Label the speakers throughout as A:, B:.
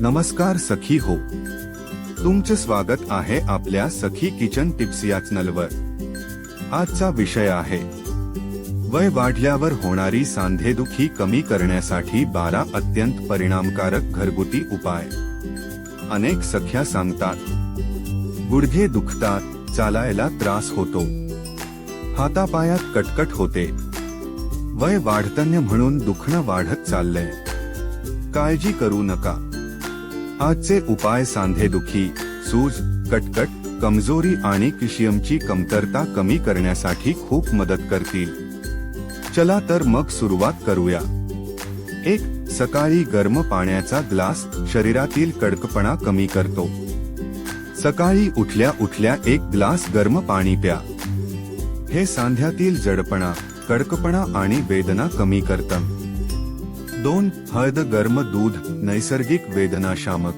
A: नमस्कार सखी हो. तुमचं स्वागत आहे आपल्या सखी किचन टिप्स या चॅनलवर. आजचा विषय आहे. वय वाढल्यावर होणारी सांधेदुखी कमी करण्यासाठी बारा अत्यंत परिणामकारक घरगुती उपाय. अनेक सख्या सांगतात. गुडघे दुखतात चालायला त्रास होतो. हातापायात कटकट होते. वय वाढतन्य म्हणून दुखणं वाढत चाललंय. काळजी करू नका. आजचे उपाय सांधेदुखी सूज कटकट कमजोरी आणि किशियमची कमतरता कमी करण्यासाठी खूप मदत करतील. चला तर मग सुरुवात करूया. एक सकाळी गर्म पाण्याचा ग्लास शरीरातील कडकपणा कमी करतो. सकाळी उठल्या उठल्या एक ग्लास गर्म पाणी प्या. हे सांध्यातील जडपणा कडकपणा आणि वेदना कमी करतं. दोन हळद गर्म दूध नैसर्गिक वेदनाशामक.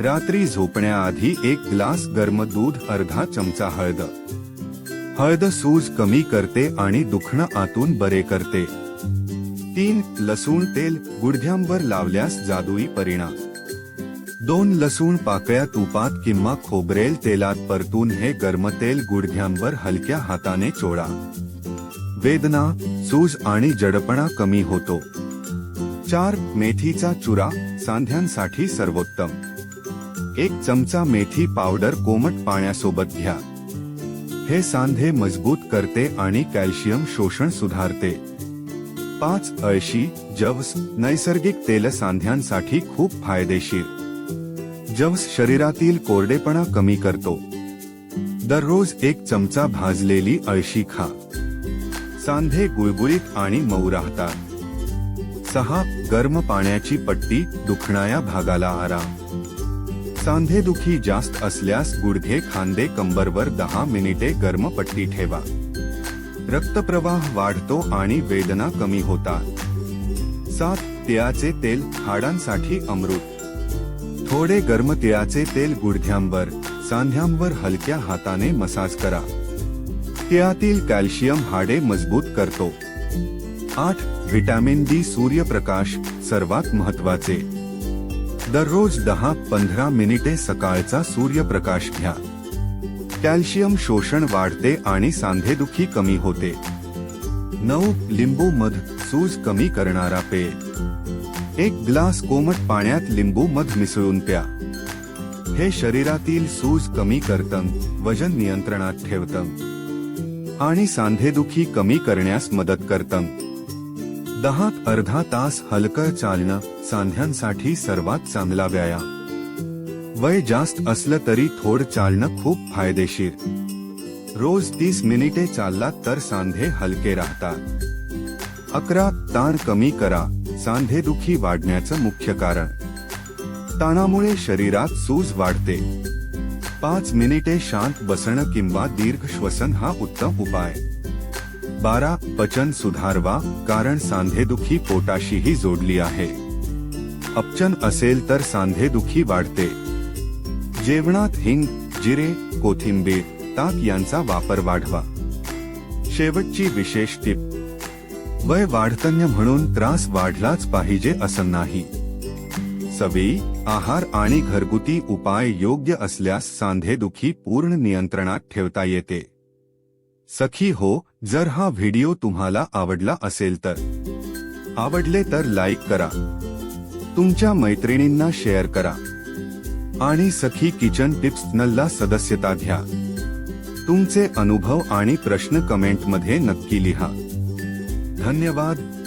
A: रात्री झोपण्याआधी एक ग्लास गर्म दूध अर्धा चमचा हळद. हळद सूज कमी करते आणि दुखणं आतून बरे करते. तीन लसूण तेल गुडघ्यांवर लावल्यास जादुई परिणाम. दोन लसूण पाकळ्या तुपात किंवा खोबरेल तेलात परतून हे गर्म तेल गुडघ्यांवर हलक्या हाताने चोळा. वेदना सूज आणि जडपणा कमी होतो. चार मेथीचा चुरा सांध्यांसाठी सर्वोत्तम. एक चमचा मेथी पावडर कोमट पाण्यासोबत घ्या. हे सांधे मजबूत करते आणि कॅल्शियम शोषण सुधारते. पाच अळशी जवस नैसर्गिक तेल सांध्यांसाठी खूप फायदेशीर. जवस शरीरातील कोरडेपणा कमी करतो. दररोज एक चमचा भाजलेली अळशी खा. सांधे गुळगुळीत आणि मऊ राहतात. सहा गर्म पाण्याची पट्टी दुखणाऱ्या भागाला आराम. सांधेदुखी जास्त असल्यास गुडघे खांदे कंबरवर दहा मिनिटे गर्म पट्टी ठेवा. रक्तप्रवाह वाढतो आणि वेदना कमी होतात. सात तिळाचे तेल हाडांसाठी अमृत. थोडे गरम तिळाचे तेल गुडघ्यांवर सांध्यांवर हलक्या हाताने मसाज करा. तिळातील कॅल्शियम हाडे मजबूत करतो. आठ व्हिटॅमिन डी सूर्यप्रकाश सर्वात महत्त्वाचे दररोज दहा पंधरा मिनिटे सकाळचा सूर्यप्रकाश घ्या. कॅल्शियम शोषण वाढते आणि सांधेदुखी कमी होते. नऊ लिंबू मध सूज कमी करणारा पेय. एक ग्लास कोमट पाण्यात लिंबू मध मिसळून प्या. हे शरीरातील सूज कमी करतं वजन नियंत्रणात ठेवतं. आणि सांधेदुखी कमी करण्यास मदत करतं. दहा अर्धा तास हलकं चालणं सांध्यांसाठी सर्वात चांगला व्यायाम. वय जास्त असलं तरी थोड चालणं खूप फायदेशीर. रोज तीस मिनिटे चालला तर सांधे हलके राहतात. अकरा ताण कमी करा सांधेदुखी वाढण्याचं मुख्य कारण. ताणामुळे शरीरात सूज वाढते. पाच मिनिटे शांत बसणं किंवा दीर्घ श्वसन हा उत्तम उपाय. बारा पचन सुधारवा कारण सांधेदुखी पोटाशीही जोडली आहे. अपचन असेल तर सांधेदुखी वाढते. जेवणात हिंग जिरे कोथिंबीर ताक यांचा वापर वाढवा. शेवटची विशेष टिप. वय वाढतन्य म्हणून त्रास वाढलाच पाहिजे असं नाही. सवयी आहार आणि घरगुती उपाय योग्य असल्यास सांधेदुखी पूर्ण नियंत्रणात ठेवता येते. सखी हो जर हा व्हिडिओ तुम्हाला आवडला असेल तर. आवडले तर लाईक करा. तुमच्या मैत्रिणींना शेअर करा. आणि सखी किचन टिप्स नल्ला सदस्यता घ्या. तुमचे अनुभव आणि प्रश्न कमेंटमध्ये नक्की लिहा. धन्यवाद.